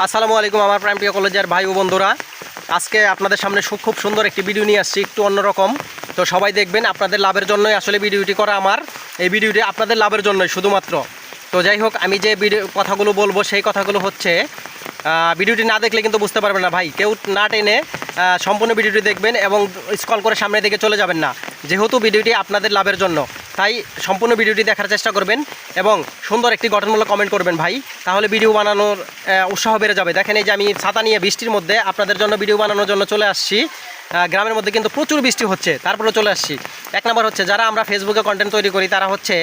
আসসালামু আলাইকুম, আমার প্রাইম প্রিয় কলেজের ভাই ও বন্ধুরা। আজকে আপনাদের সামনে খুব সুন্দর একটি ভিডিও নিয়ে আসছি, একটু অন্যরকম। তো সবাই দেখবেন, আপনাদের লাভের জন্যই আসলে ভিডিওটি করা আমার। এই ভিডিওটি আপনাদের লাভের জন্যই, শুধুমাত্র। তো যাই হোক, আমি যে ভিডিও কথাগুলো বলব, সেই কথাগুলো হচ্ছে ভিডিওটি না দেখলে কিন্তু বুঝতে পারবেন না ভাই। কেউ না টেনে সম্পূর্ণ ভিডিওটি দেখবেন এবং স্কল করে সামনের দিকে চলে যাবেন না। যেহেতু ভিডিওটি আপনাদের লাভের জন্য। তাই সম্পূর্ণ ভিডিওটি দেখার চেষ্টা করবেন এবং সুন্দর একটি গঠনমূলক কমেন্ট করবেন ভাই। তাহলে ভিডিও বানানোর উৎসাহ বেড়ে যাবে। দেখেন এই যে আমি ছাতা নিয়ে বৃষ্টির মধ্যে আপনাদের জন্য ভিডিও বানানোর জন্য চলে আসছি। গ্রামের মধ্যে কিন্তু প্রচুর বৃষ্টি হচ্ছে। তারপরে চলে আসছি। এক নম্বর হচ্ছে, যারা আমরা ফেসবুকে কন্টেন্ট তৈরি করি, তারা হচ্ছে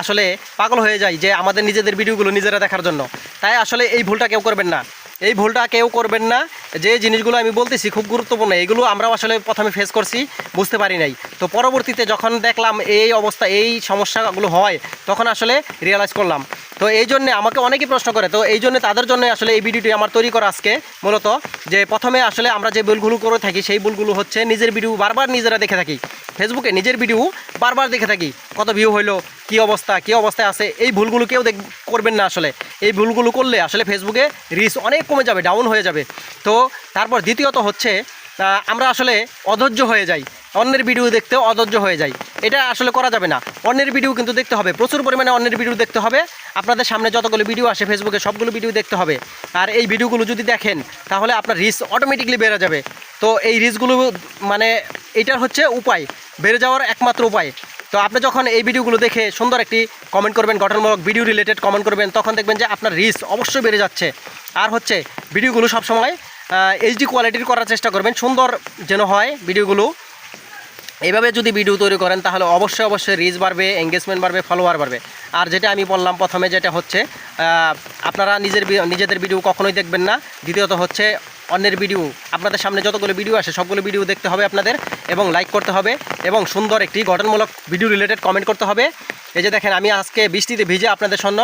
আসলে পাগল হয়ে যায় যে আমাদের নিজেদের ভিডিওগুলো নিজেরা দেখার জন্য। তাই আসলে এই ভুলটা কেউ করবেন না। এই ভুলটা কেউ করবেন না। যে জিনিসগুলো আমি বলতেছি খুব গুরুত্বপূর্ণ, এগুলো আমরাও আসলে প্রথমে ফেস করছি, বুঝতে পারি নাই। তো পরবর্তীতে যখন দেখলাম এই অবস্থা, এই সমস্যাগুলো হয়, তখন আসলে রিয়েলাইজ করলাম। তো এই জন্য আমাকে অনেকেই প্রশ্ন করে, তো এই জন্য তাদের জন্য আসলে এই ভিডিওটি আমার তৈরি করা আজকে মূলত, যে প্রথমে আসলে আমরা যে ভুলগুলো করে থাকি, সেই ভুলগুলো হচ্ছে নিজের ভিডিও বারবার নিজেরা দেখে থাকি। ফেসবুকে নিজের ভিডিও বারবার দেখে থাকি, কত ভিউ হইল কী অবস্থা, কী অবস্থায় আছে, এই ভুলগুলো কেউ দেখ, করবেন না আসলে। এই ভুলগুলো করলে আসলে ফেসবুকে রিচ অনেক কমে যাবে ডাউন হয়ে যাবে। তো তারপর দ্বিতীয়ত হচ্ছে আমরা আসলে অধৈর্য হয়ে যাই। অন্যের ভিডিও দেখতেও অধৈর্য হয়ে যাই। এটা আসলে করা যাবে না। অন্যের ভিডিও কিন্তু দেখতে হবে। প্রচুর পরিমাণে অন্যের ভিডিও দেখতে হবে। আপনাদের সামনে যতগুলো ভিডিও আসে ফেসবুকে সবগুলো ভিডিও দেখতে হবে। আর এই ভিডিওগুলো যদি দেখেন, তাহলে আপনার রিচ অটোমেটিকলি বেড়ে যাবে। তো এই রিচগুলো মানে এটার হচ্ছে উপায়। বেড়ে যাওয়ার একমাত্র উপায়। তো আপনি যখন এই ভিডিওগুলো দেখে সুন্দর একটি কমেন্ট করবেন, গঠনমূলক ভিডিও রিলেটেড কমেন্ট করবেন, তখন দেখবেন যে আপনার রিচ অবশ্যই বেড়ে যাচ্ছে। আর হচ্ছে, ভিডিওগুলো সবসময় এইচডি কোয়ালিটির করার চেষ্টা করবেন, সুন্দর যেন হয় ভিডিওগুলো। এইভাবে যদি ভিডিও তৈরি করেন, তাহলে অবশ্যই অবশ্যই রিচ বাড়বে এঙ্গেজমেন্ট বাড়বে ফলোয়ার বাড়বে। আর যেটা আমি বললাম প্রথমে, যেটা হচ্ছে আপনারা নিজের নিজেদের ভিডিও কখনোই দেখবেন না। দ্বিতীয়ত হচ্ছে অন্যের ভিডিও আপনাদের সামনে যতগুলো ভিডিও আসে, সবগুলো ভিডিও দেখতে হবে আপনাদের এবং লাইক করতে হবে এবং সুন্দর একটি গঠনমূলক ভিডিও রিলেটেড কমেন্ট করতে হবে। এই যে দেখেন, আমি আজকে বৃষ্টিতে ভিজে আপনাদের জন্য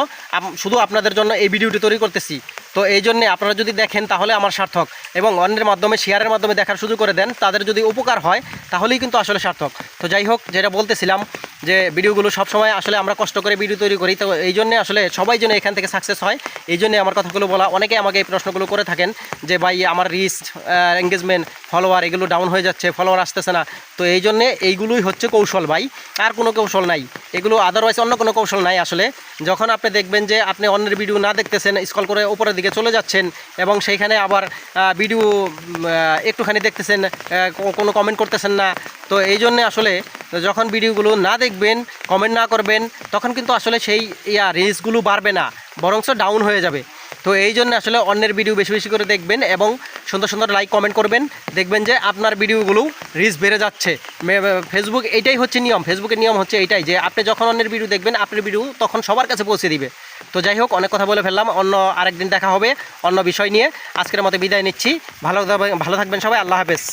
শুধু আপনাদের জন্য এই ভিডিওটি তৈরি করতেছি। তো এই জন্যে আপনারা যদি দেখেন তাহলে আমার সার্থক এবং অন্যের মাধ্যমে, শেয়ারের মাধ্যমে দেখার সুযোগ করে দেন। তাদের যদি উপকার হয়, তাহলেই কিন্তু আসলে সার্থক। তো যাই হোক, যেটা বলতেছিলাম যে ভিডিওগুলো সবসময় আসলে আমরা কষ্ট করে ভিডিও তৈরি করি, তো এই জন্যে আসলে সবাই যেন এখান থেকে সাকসেস হয়, এই জন্যে আমার কথাগুলো বলা। অনেকে আমাকে এই প্রশ্নগুলো করে থাকেন যে, ভাই, আমার রিচ এঙ্গেজমেন্ট ফলোয়ার এগুলো ডাউন হয়ে যাচ্ছে ফলোয়ার আসতেছে না। তো এই জন্যে এইগুলোই হচ্ছে কৌশল, ভাই। আর কোনো কৌশল নাই। এগুলো আদারওয়াইজ অন্য কোনো কৌশল নাই আসলে। যখন আপনি দেখবেন যে, আপনি অন্যের ভিডিও না দেখতেছেন স্কল করে উপরের দিকে চলে যাচ্ছেন এবং সেইখানে আবার ভিডিও একটুখানি দেখতেছেন কোনো কমেন্ট করতেছেন না। তো এই জন্যে আসলে যখন ভিডিওগুলো না দেখবেন কমেন্ট না করবেন, তখন কিন্তু আসলে সেই, ইয়া রিলসগুলো বাড়বে না, বরঞ্চ ডাউন হয়ে যাবে। তো এই জন্য আসলে অন্যের ভিডিও বেশি বেশি করে দেখবেন এবং সুন্দর সুন্দর লাইক কমেন্ট করবেন। দেখবেন যে আপনার ভিডিওগুলো রিচ বেড়ে যাচ্ছে। ফেসবুক এইটাই হচ্ছে নিয়ম। ফেসবুকের নিয়ম হচ্ছে এইটাই যে, আপনি যখন অন্যের ভিডিও দেখবেন, আপনার ভিডিও তখন সবার কাছে পৌঁছে দিবে। তো যাই হোক, অনেক কথা বলে ফেললাম। অন্য আরেকদিন দেখা হবে, অন্য বিষয় নিয়ে। আজকের মতো বিদায় নিচ্ছি। ভালো ভালো থাকবেন সবাই। আল্লাহ হাফেজ।